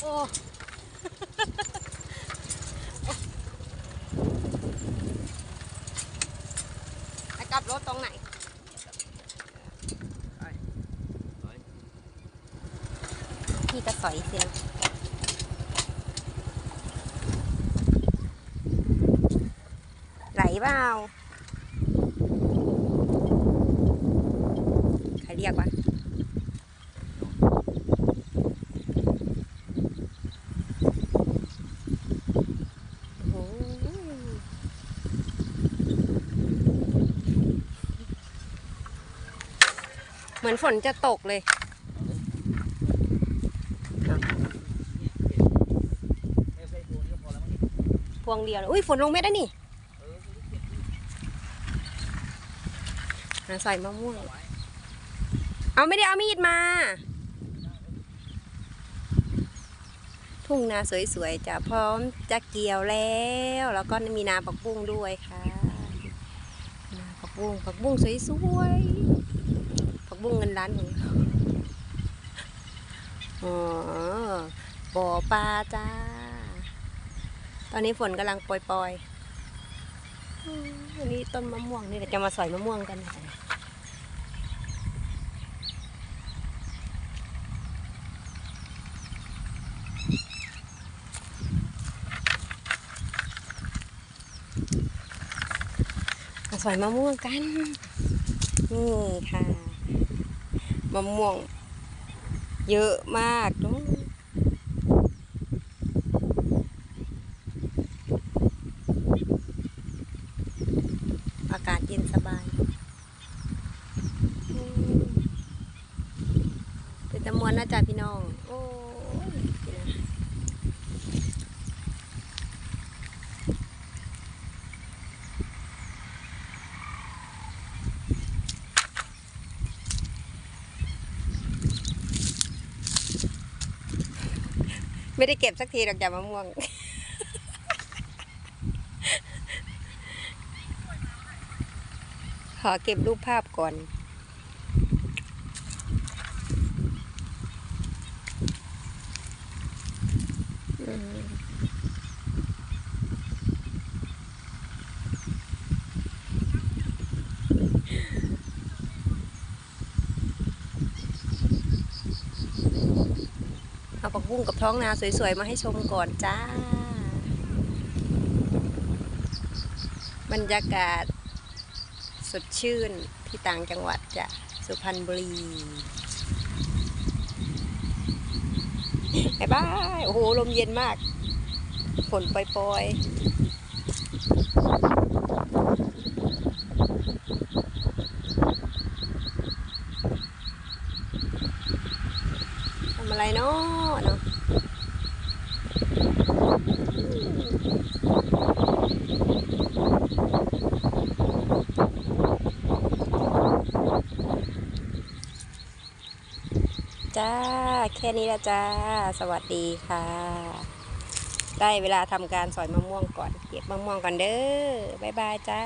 โอ้ไปกลับรถตรงไหนพี่ก็สอยเสียง เปล่าใครเรียกวะเหมือนฝนจะตกเลยพวงเดียว อุ้ยฝนลงเม็ดแล้วนี่หา ใส่มะม่วง เอาไม่ได้เอามีดมา ทุ่งนาสวยๆจะพร้อมจะเกี่ยวแล้ว แล้วก็มีนาผักบุ้งด้วยค่ะ นาผักบุ้งผักบุ้งสวยๆผักบุ้งเงินล้านของเราอ๋อบ่อปลาจ้า ตอนนี้ฝนกำลังโปรยๆอืม วันนี้ต้นมะม่วงนี่เดี๋ยวจะมาสอยมะม่วงกันค่ะมาสอยมะม่วงกัน นี่ค่ะ มะม่วง เยอะมากเนอะ อากาศเย็นสบายอืมเป็นจำมวนนะจ๊ะพี่น้อง โอ้ยไม่ได้เก็บสักทีหรอกจ้ะมะม่วง ข อเก็บรูปภาพก่อน เอาผักบุ้งกับท้องนาสวยๆ มาให้ชมก่อนจ้า บรรยากาศ สดชื่นที่ต่างจังหวัดจะสุพรรณบุรีบายบายโอ้โห ลมเย็นมาก ฝนปล่อยๆทำอะไรเนาะเนาะ จ้า แค่นี้ละจ้า สวัสดีค่ะ ได้เวลาทำการสอยมะม่วงก่อน เก็บมะม่วงก่อนเด้อ บ๊ายบายจ้า